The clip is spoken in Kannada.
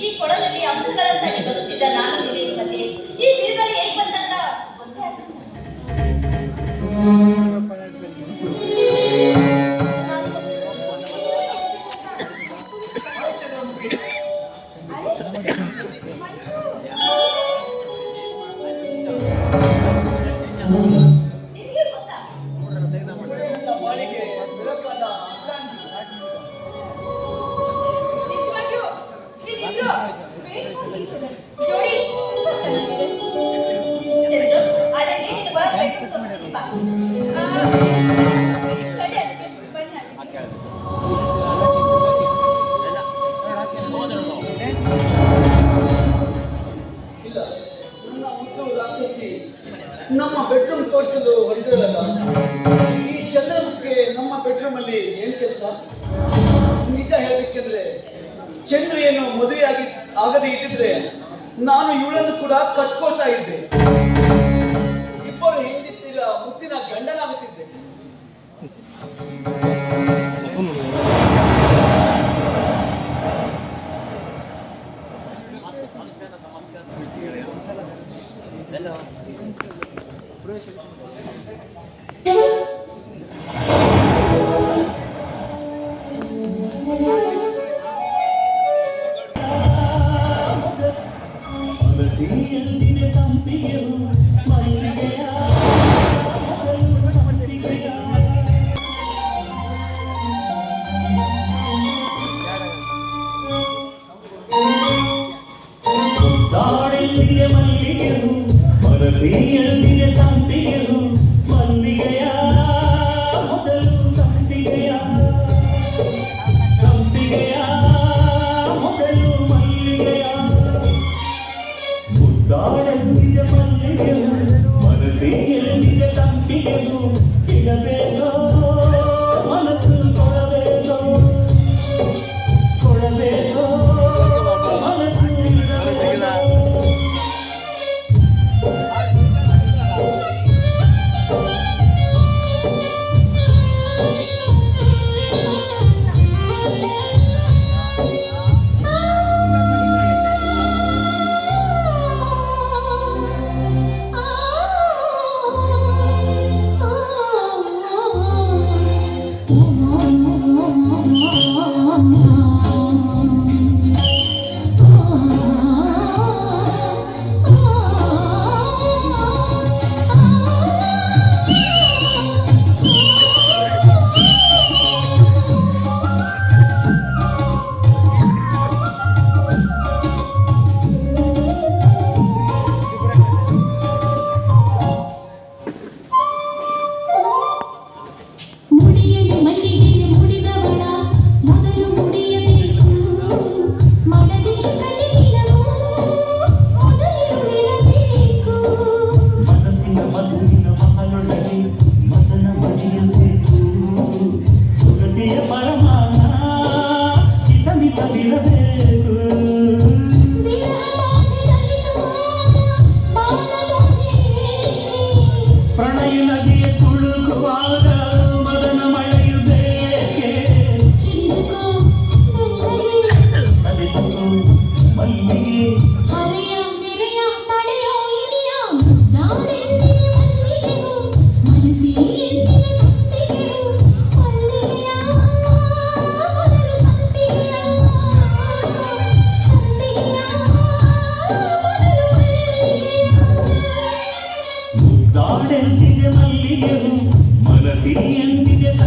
ಈ ಕೊಳದಲ್ಲಿ ಅಮೃತಗಳಂತ ಬರುತ್ತಿದ್ದ ನಾನು ನಿರೀಕ್ಷೆ ಈ ಬಿರುಗಡೆ ಹೇಗೆ ನಮ್ಮ ಬೆಡ್ರೂಮ್ ತೋರಿಸಲು ಹೊರಟಿರಲ್ಲ ಈ ಚಂದ್ರಮುಖಿಗೆ ನಮ್ಮ ಬೆಡ್ರೂಮ್ ಅಲ್ಲಿ ಏನ್ ಕೆಲಸ? ನಿಜ ಹೇಳಬೇಕೆಂದ್ರೆ ಚಂದ್ರ ಏನು ಮದುವೆ ಆಗಿ ಆಗದೇ ಇದ್ದಿದ್ರೆ ನಾನು ಇವಳನ್ನು ಕೂಡ ಕಟ್ಕೊಳ್ತಾ ಇದ್ದೆ. we can't siguiente desafío.